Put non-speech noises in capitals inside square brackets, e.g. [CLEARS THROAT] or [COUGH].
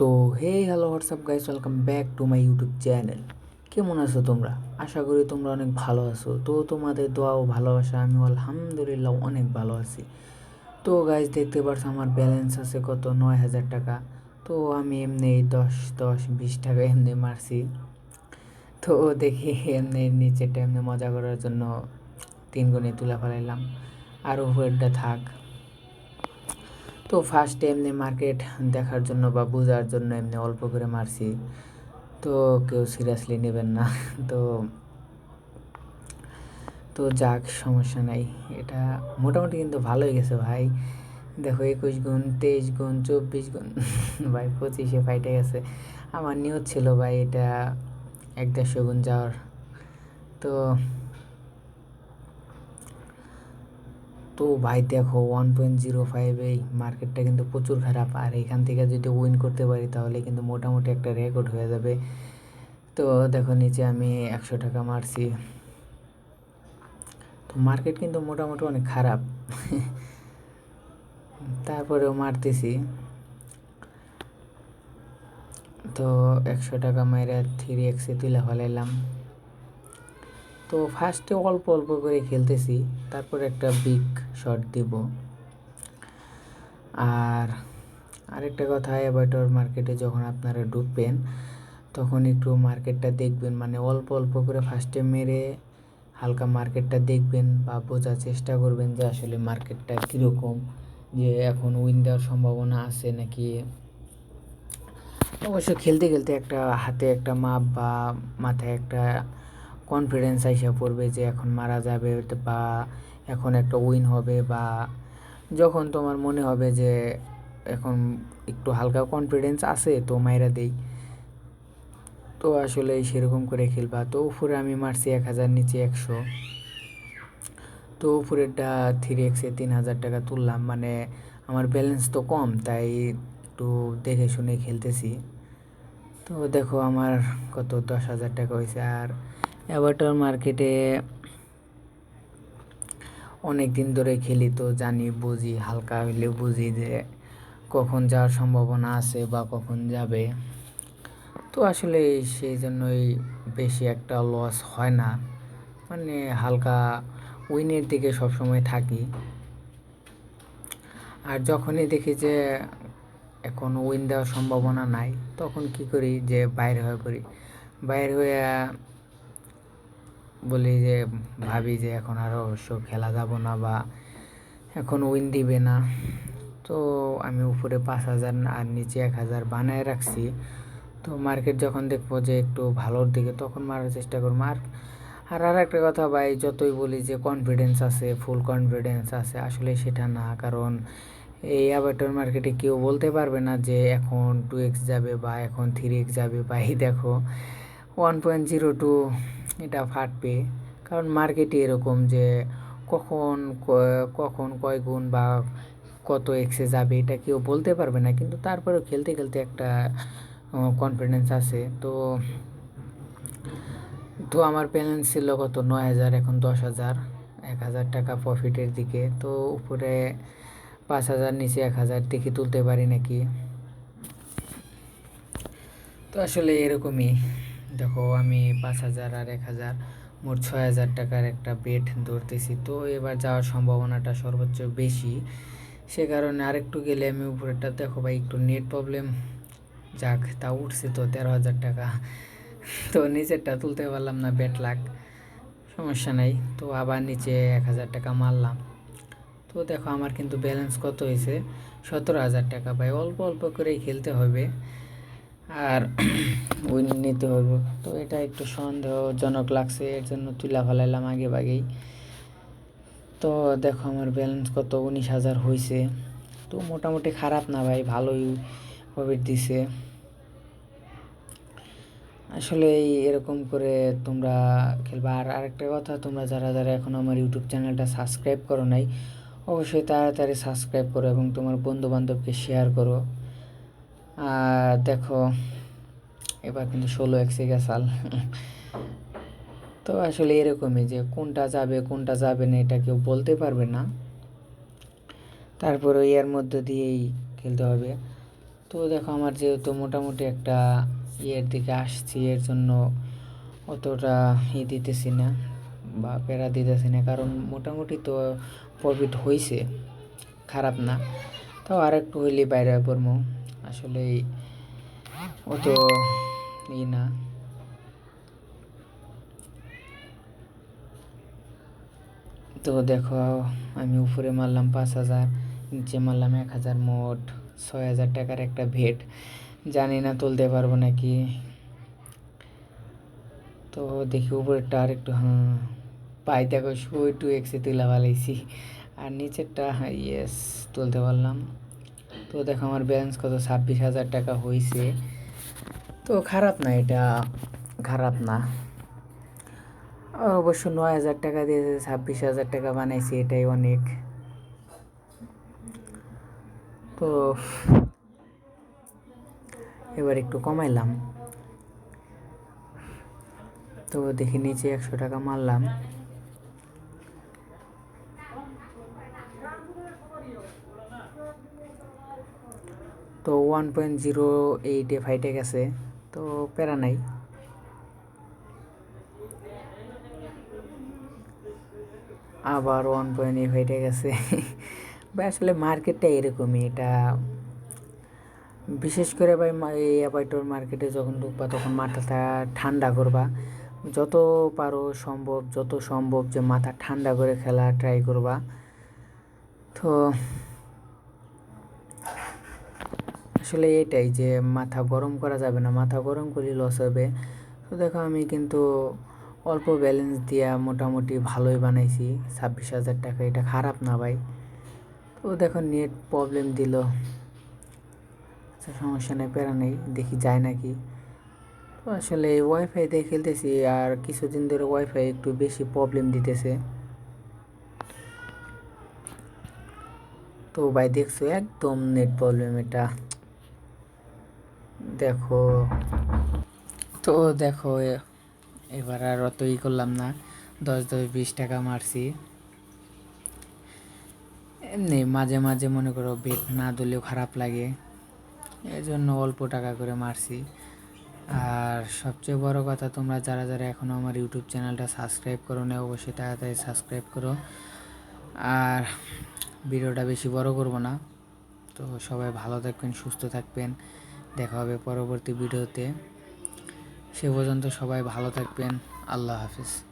তো hey hello WhatsApp guys welcome back to my YouTube channel কেমন আছো তোমরা? আশা করি তোমরা অনেক ভালো আছো। তো তোমাদের দোয়া ও ভালোবাসা আমি আলহামদুলিল্লাহ অনেক ভালো আছি। তো গাইস দেখতে পাচ্ছ আমার ব্যালেন্স আছে কত? নয় হাজার টাকা। তো আমি এমনি দশ দশ, বিশ টাকা এমনি মারছি। তো দেখি এমনি নিচেটা এমনি মজা করার জন্য তিন গুণে তুলে ফেলাইলাম। আর উপরেরটা থাক। তো ফার্স্টে এমনি মার্কেট দেখার জন্য বা বোঝার জন্য এমনি অল্প করে মারছি। তো কেউ সিরিয়াসলি নেবেন না। [LAUGHS] তো তো যাক, সমস্যা নাই। এটা মোটামুটি কিন্তু ভালোই গেছে ভাই। দেখো একুশ গুণ, তেইশ গুণ, চব্বিশ গুণ। [LAUGHS] ভাই পঁচিশে ফাইটে গেছে। আমার নিয়ত ছিল ভাই এটা এক দেড়শো গুণ যাওয়ার। তো তো ভাই দেখো ওয়ান পয়েন্ট জিরো ফাইভ এই মার্কেটটা কিন্তু প্রচুর খারাপ। আর এখান থেকে যদি উইন করতে পারি তাহলে কিন্তু মোটামুটি একটা রেকর্ড হয়ে যাবে। তো দেখো নিচে আমি একশো টাকা মারছি। তো মার্কেট কিন্তু মোটামুটি অনেক খারাপ। তারপরেও মারতেছি। তো একশো টাকা মেরে থ্রি এক্সে তুলে ফেলাইলাম। তো ফার্স্টে অল্প অল্প করে খেলতেছি, তারপর একটা বিগ শট দিব। আর আরেকটা কথা এবারটার মার্কেটে যখন আপনারা ঢুকবেন, তখন একটু মার্কেটটা দেখবেন মানে অল্প অল্প করে ফার্স্টে মেরে হালকা মার্কেটটা দেখবেন বা বোঝার চেষ্টা করবেন যে আসলে মার্কেটটা কীরকম, যে এখন উইন দেওয়ার সম্ভাবনা আছে নাকি। অবশ্য খেলতে খেলতে একটা হাতে একটা মাপ বা মাথায় একটা কনফিডেন্স আইসা পড়বে যে এখন মারা যাবে বা এখন একটা উইন হবে বা যখন তোমার মনে হবে যে এখন একটু হালকা কনফিডেন্স আছে, তো মাইরা দেই। তো আসলে সেরকম করে খেলবা। তো উপরে আমি মারছি এক হাজার, নিচে একশো। তো উপরেরটা থ্রি এক্সে তিন হাজার টাকা তুললাম। মানে আমার ব্যালেন্স তো কম, তাই একটু দেখে শুনে খেলতেছি। তো দেখো আমার কত, দশ হাজার টাকা হয়েছে আর অ্যাভাটার মার্কেটে অনেক দিন ধরে খেলি তো জানি বুঝি, হালকা হইলে বুঝি যে কখন যাওয়ার সম্ভাবনা আছে বা কখন যাবে। তো আসলে সেই জন্যই বেশি একটা লস হয় না। মানে হালকা উইনের দিকে সবসময় থাকি। আর যখনই দেখি যে এখন উইন দেওয়ার সম্ভাবনা নাই, তখন কি করি যে বাইরে হয়ে পড়ি। বাইরে হয়ে বলি যে, ভাবি যে এখন আরও অবশ্য খেলা যাব না বা এখন উইন দিবে না। তো আমি উপরে পাঁচ হাজার আর নিচে এক হাজার বানায় রাখছি। তো মার্কেট যখন দেখব যে একটু ভালোর দিকে, তখন মারার চেষ্টা করব। আর আর আর একটা কথা ভাই, যতই বলি যে কনফিডেন্স আছে ফুল কনফিডেন্স আছে, আসলে সেটা না। কারণ এই অ্যাভাটার মার্কেটে কেউ বলতে পারবে না যে এখন টু এক্স যাবে বা এখন থ্রি এক্স যাবে। বা এই দেখো ওয়ান পয়েন্ট জিরো টু এটা ফাটবে। কারণ মার্কেটে এরকম যে কখন কখন কয় গুণ বা কত এক্সে যাবে এটা কেউ বলতে পারবে না। কিন্তু তারপরেও খেলতে খেলতে একটা কনফিডেন্স আছে। তো তো আমার ব্যালেন্স ছিল কত? নয় হাজার, এখন দশ হাজার। এক হাজার টাকা প্রফিটের দিকে। তো উপরে পাঁচ হাজার, নিচে এক হাজার দেখি তুলতে পারি নাকি? তো আসলে এরকমই। দেখো, আমি পাঁচ হাজার আর এক হাজার, মোট ছয় হাজার টাকার একটা বেড ধরতেছি। তো এবার যাওয়ার সম্ভাবনাটা সর্বোচ্চ বেশি। সে কারণে আরেকটু গেলে আমি উপরেরটা দেখো ভাই, একটু নেট প্রবলেম যাক, তা উঠছে তো তেরো হাজার টাকা। তো নিচেরটা তুলতে পারলাম না বেট লাগ সমস্যা নাই। তো আবার নিচে এক হাজার টাকা মারলাম। তো দেখো, আমার কিন্তু ব্যালেন্স কত হয়েছে? সতেরো হাজার টাকা ভাই, অল্প অল্প করেই খেলতে হবে। আর [CLEARS THROAT] উইন নিতে হবে তো এটা একটু সন্দেহজনক লাগছে, এর জন্য তুলা ফেলাইলাম আগে বাগেই তো দেখো আমার ব্যালেন্স কত? উনিশ হাজার হয়েছে তো মোটামুটি খারাপ না ভাই, ভালোই প্রফিট দিছে। আসলে এরকম করে তোমরা খেলবা। আর আরেকটা কথা, তোমরা যারা যারা এখন আমার ইউটিউব চ্যানেলটা সাবস্ক্রাইব করো নাই, অবশ্যই তাড়াতাড়ি সাবস্ক্রাইব করো এবং তোমার বন্ধু বান্ধবকে শেয়ার করো। আর দেখো, এবার কিন্তু ষোলো একশে গেছাল তো আসলে এরকমই যে কোনটা যাবে কোনটা যাবে না, এটা কেউ বলতে পারবে না। তারপরে এর মধ্যে দিয়েই খেলতে হবে। তো দেখো, আমার যেহেতু মোটামুটি একটা ইয়ের দিকে আসছি, এর জন্য অতটা ই দিতেছি না বা প্যারা দিতেছি না, কারণ মোটামুটি তো প্রফিট হয়েছে খারাপ না। তাও আর একটু হইলে বাইরে পড়ব আসলে অত ই না। তো দেখো, আমি উপরে মারলাম পাঁচ হাজার, নিচে মারলাম এক হাজার, মোট ছয় হাজার টাকার একটা ভেট। জানি না তুলতে পারব নাকি। তো দেখি উপরেরটা আর একটু হ্যাঁ পাই দেখো শুই টু এক্সে তুলা ভালাইছি আর নিচেরটা ইয়েস তুলতে পারলাম। তো দেখো আমার ব্যালেন্স কত? ছাব্বিশ হাজার টাকা হয়েছে তো খারাপ না এটা, খারাপ না। অবশ্য নয় হাজার টাকা দিয়েছে, ছাব্বিশ হাজার টাকা বানাইছি, এটাই অনেক। তো এবার একটু কমাইলাম। তো দেখি নিচে একশো টাকা মারলাম। তো ওয়ান পয়েন্ট জিরো এইটে ফাইটে গেছে, তো প্যারা নাই। আবার ওয়ান পয়েন্ট এইট হয়ে গেছে। [LAUGHS] ভাই, আসলে মার্কেটটা এরকমই, এটা বিশেষ করে ভাই এই অ্যাপাইটোর মার্কেটে যখন ঢুকবা, তখন মাথাটা ঠান্ডা করবা। যত পারো সম্ভব, যত সম্ভব যে মাথা ঠান্ডা করে খেলা ট্রাই করবা। তো আসলে এটাই যে মাথা গরম করা যাবে না, মাথা গরম করলে লস হবে। তো দেখো আমি কিন্তু অল্প ব্যালেন্স দিয়া মোটামুটি ভালোই বানাইছি। ছাব্বিশ হাজার টাকা, এটা খারাপ না ভাই। তো দেখো নেট প্রবলেম দিল। আচ্ছা সমস্যা নেই, প্যারা নেই, দেখি যায় নাকি। তো আসলে ওয়াইফাই দিয়ে খেলতেছি আর কিছুদিন ধরে ওয়াইফাই একটু বেশি প্রবলেম দিতেছে। তো ভাই দেখছ, একদম নেট প্রবলেম এটা। দেখো। তো দেখো এবার আর অত ই করলাম না। দশ দশ বিশ টাকা মারছি। এমনি মাঝে মাঝে মনে করো বেট না দিলেও খারাপ লাগে। এই জন্য অল্প টাকা করে মারছি। আর সবচেয়ে বড় কথা, তোমরা যারা যারা এখনও আমার ইউটিউব চ্যানেলটা সাবস্ক্রাইব করো না, অবশ্যই তাড়াতাড়ি সাবস্ক্রাইব করো। আর ভিডিওটা বেশি বড় করব না। তো সবাই ভালো থাকবেন, সুস্থ থাকবেন। দেখা হবে পরবর্তী ভিডিওতে। সে পর্যন্ত সবাই ভালো থাকবেন। আল্লাহ হাফিজ।